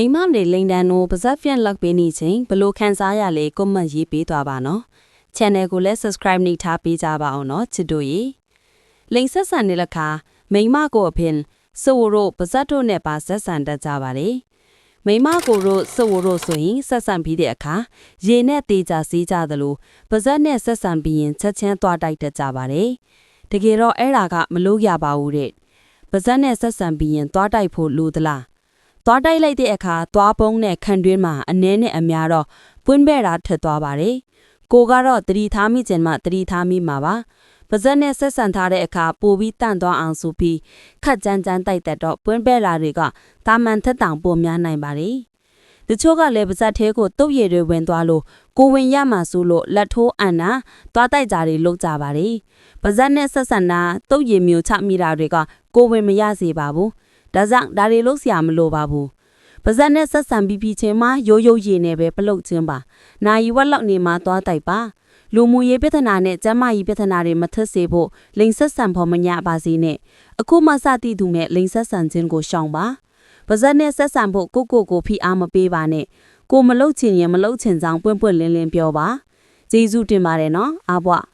မိမတွေလိန်တန်တို့ပါဇက်ပြန့်လောက်ပေးနေချင်းဘလို့ခန်းစားရလဲကွန်မန့်ရေးပေးသွားပါနော် channel ကိုလည်း subscribe နှိပ်ထားပေးကြပါအောင်နော်ချစ်တို့ရေလိန်ဆက်ဆန်နေလက်ခါမိမကိုအဖင်စိုးရိုပါဇက်တို့နဲ့ပါဆက်ဆန်တတ်ကြပါလေမိမကိုတို့စိုးရိုဆိုရင်ဆက်ဆန်ပြီးတဲ့အခါရေနဲ့တေးကြစီးကြသလိုပါဇက်နဲ့ဆက်ဆန်ပြီးရင်ချက်ချင်းသွားတိုက်တတ်ကြပါတယ်တကယ်တော့အဲ့ဒါကမလို့ရပါဘူးတဲ့ပါဇက်နဲ့ဆက်ဆန်ပြီးရင်သွားတိုက်ဖို့လိုသလား သွားတိုက်လိုက်တဲ့အခါသွားပုံးနဲ့ခံတွင်းမှာအနှဲနဲ့အများတော့ပွင့်ပဲ့တာထက်သွားပါတယ်။ကိုကတော့တတိထားမိခြင်းမှတတိထားမိမှာပါ။ပါဇက်နဲ့ဆက်ဆံထားတဲ့အခါပိုပြီးတန့်သွားအောင်ဆိုပြီးခက်ကြမ်းကြမ်းတိုက်တဲ့တော့ပွင့်ပဲ့တာတွေကတာမန်ထက်တောင်ပိုများနိုင်ပါလေ။တချို့ကလည်းပါဇက်သေးကိုတုတ်ရည်တွေဝင်သွားလို့ကိုဝင်ရမှဆိုလို့လက်ထိုးအန်နာသွားတိုက်ကြတွေလုပ်ကြပါလေ။ပါဇက်နဲ့ဆက်ဆံတာတုတ်ရည်မျိုးချမိတာတွေကကိုဝင်မရစေပါဘူး။ ဒါကြောင့်ဒါတွေလို့ဆရာမလိုပါဘူး။ပါဇက်နဲ့ဆက်ဆံပြီးပြီးချင်းမှရိုးရိုးရည်နဲ့ပဲပလုတ်ချင်းပါ။နာယီဝက်လောက်နေမှသွားတိုက်ပါ။လူမှုရေးပြဿနာနဲ့ကျန်းမာရေးပြဿနာတွေမထက်စေဖို့လိန်ဆက်ဆံဖို့မညပါစေနဲ့။အခုမှစတည်သူမဲ့လိန်ဆက်ဆံခြင်းကိုရှောင်ပါ။ပါဇက်နဲ့ဆက်ဆံဖို့ကိုကိုကိုဖိအားမပေးပါနဲ့။ကိုမလုတ်ချင်ရင်မလုတ်ချင်ကြောင်းပွင့်ပွင့်လင်းလင်းပြောပါ။ကျေးဇူးတင်ပါတယ်နော်။အားဘွား